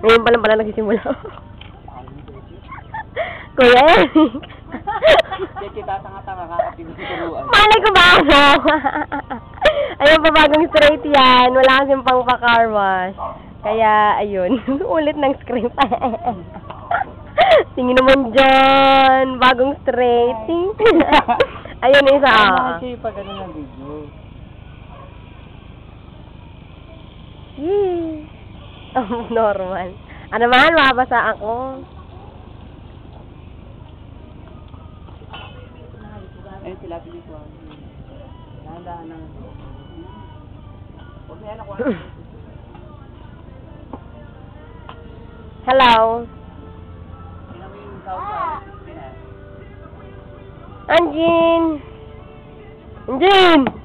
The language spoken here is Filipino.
Ngayon pa lang pala nagsisimula. Kuya Eric. Kita tanga-tanga kakapinituruan. Malay ko ba ako? ayun pa bagong straight yan. Wala kasing pang pa-car wash. Kaya, ayun. Ulit ng script. Tingin naman dyan. Bagong straight. Ayun isa. Ano ah. kasi pag ano ng video? Yee. Oh, normal. Ano man, mabasa ako. Ayun sila pinituan. Dahan-dahan ng... Huwag na ako. Hello. Anjin. Anjin.